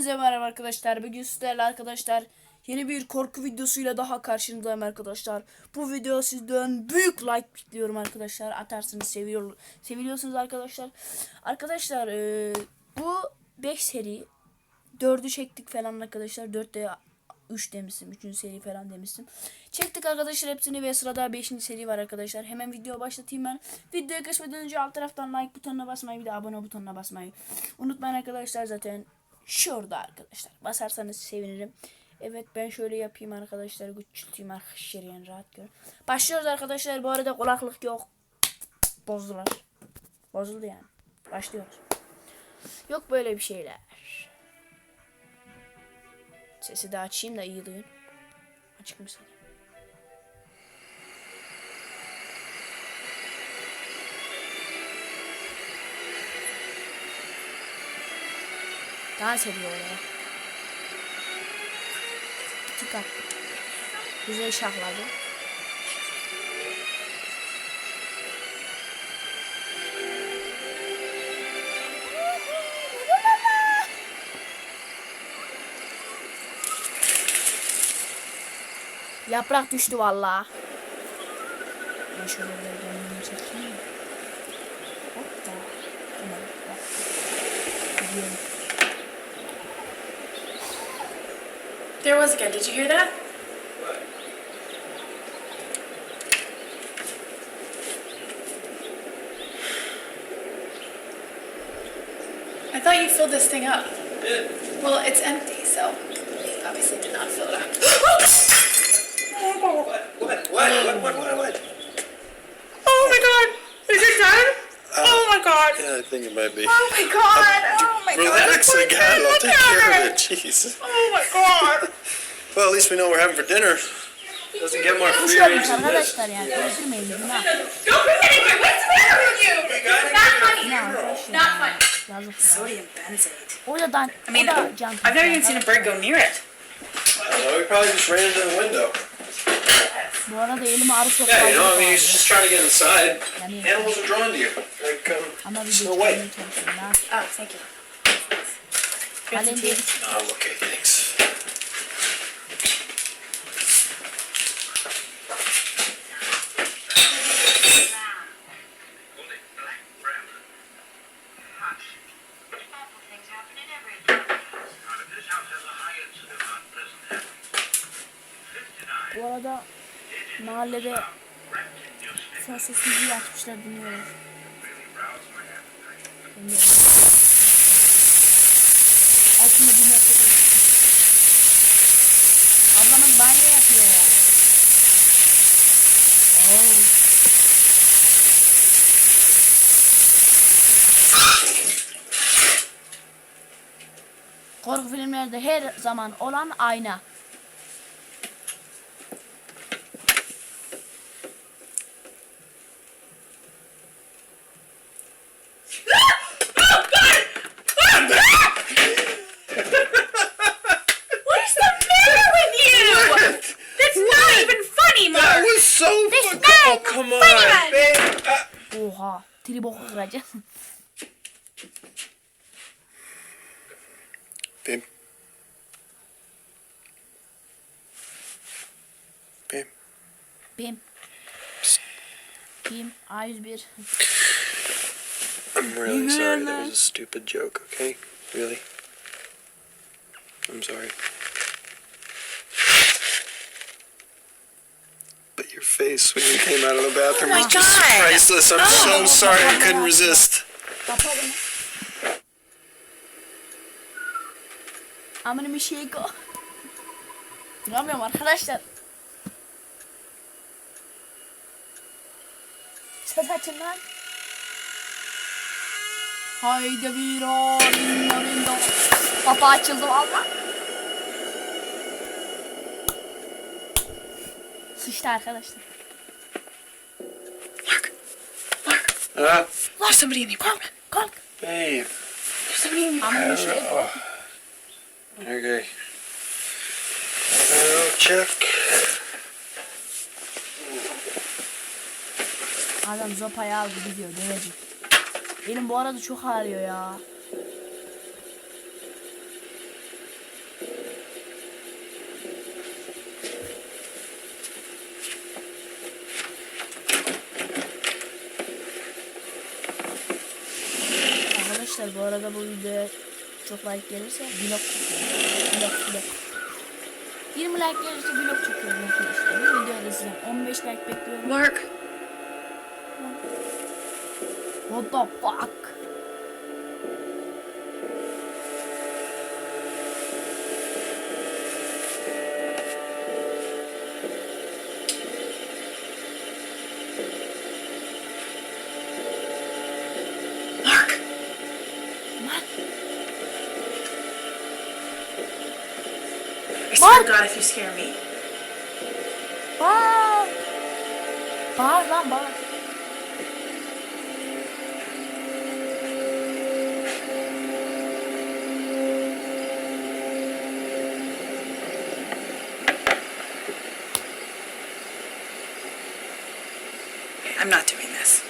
Hepinize merhaba arkadaşlar. Bugün sizlerle arkadaşlar yeni bir korku videosuyla daha karşınızdayım arkadaşlar. Bu video sizden büyük like bekliyorum arkadaşlar. Atarsınız seviyor, seviliyorsunuz arkadaşlar. Arkadaşlar e, bu 5 seri 4'ü çektik falan arkadaşlar. 4 de 3 demiştim. 3. seri falan demiştim. Çektik arkadaşlar hepsini ve sırada 5. seri var arkadaşlar. Hemen video başlatayım ben. Videoya geçmeden önce alt taraftan like butonuna basmayı bir de abone butonuna basmayı unutmayın arkadaşlar zaten şurada arkadaşlar. Basarsanız sevinirim. Evet ben şöyle yapayım arkadaşlar. Küçülteyim arkadaşlar yani rahat görün. Başlıyoruz arkadaşlar. Bu arada kulaklık yok. Bozdular. Bozuldu yani. Başlıyoruz. Yok böyle bir şeyler. Sesi de açayım da iyi duyun. Açık mısın? Dans ediyor oraya. Attı. Güzel şahladı. Yaprak düştü valla. Ben şöyle bir kendimi çekeyim. Hoppa. Tamam. Gidiyorum. There was again. Did you hear that? I thought you filled this thing up. Well, it's empty, so you obviously did not fill it up. What? What? What? What? What? What? Oh my god! Is it done? Oh my uh, god! Yeah, I think it might be. Oh my god! Oh my god! Relax Look again. at I'll take care at of it. Jeez. Oh my god! Well, at least we know we're having for dinner. Doesn't get more Hoş furious geldiniz than this. arkadaşlar yani. Öldürmeyin günah. Don't bring it in here! What's the matter with you? Not funny! Günah arkadaşlar. Not funny. Sodium benzate. O da dan, I mean, o da I've never even seen a bird go near it. I don't know. We probably just ran into the window. Bu arada elime arı soktu. Yeah, you know, I mean, he's just trying to get inside. Yani Animals are drawn to you. Like, um, ama bir Snow de White. çıkarmaya çalışıyorum. Oh, thank you. Got some Oh, okay, thanks. Awful things happen in every. This house has a high incident on prison bu arada mahallede sen sesini açmışlar. Dinliyorlar. Altında bir metre. Ablamız banyo yapıyor. Oh. Korku filmlerde her zaman olan ayna. Come on, funny man. babe. Oha. Triboku kıracağım. babe. Babe. Bim. Bim. A101. I'm really sorry. That? was a stupid joke, okay? Really? I'm sorry. Face when you came out of the bathroom Oh my was just God. priceless. I'm so sorry I couldn't resist. Kapadım. Amına bir şey go. Duramıyorum arkadaşlar. Ses açın lan. Haydi bir do. Kapı açıldı valla. Sıçtı arkadaşlar. Mark! Mark! Ah, There's somebody in the apartment. Kalk. babe. There's somebody in the şey go. Okay. Oh, check. Adam zopayı aldı gidiyor dövecek. Benim bu arada çok ağrıyor ya. Bu arada bu videoya çok like gelirse vlog. Vlog vlog. 20 like gelirse vlog çekiyorum arkadaşlar. Bu videoda sizden 15 like bekliyorum. Mark, What the fuck? I swear to God, if you scare me. Bağır. Bağır lan bağır. I'm not doing this.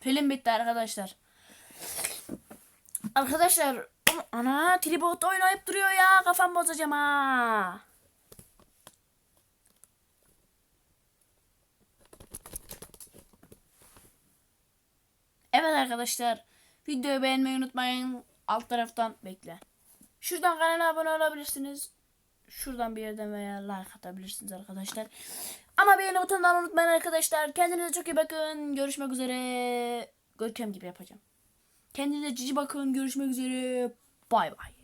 Film bitti arkadaşlar. Arkadaşlar ana tribot oynayıp duruyor ya kafam bozacağım ha. Evet arkadaşlar. Videoyu beğenmeyi unutmayın. Alt taraftan bekle. Şuradan kanala abone olabilirsiniz. Şuradan bir yerden veya like atabilirsiniz arkadaşlar. Ama beğeni butonundan unutmayın arkadaşlar. Kendinize çok iyi bakın. Görüşmek üzere. Görkem gibi yapacağım. Kendinize cici bakın. Görüşmek üzere. Bay bay.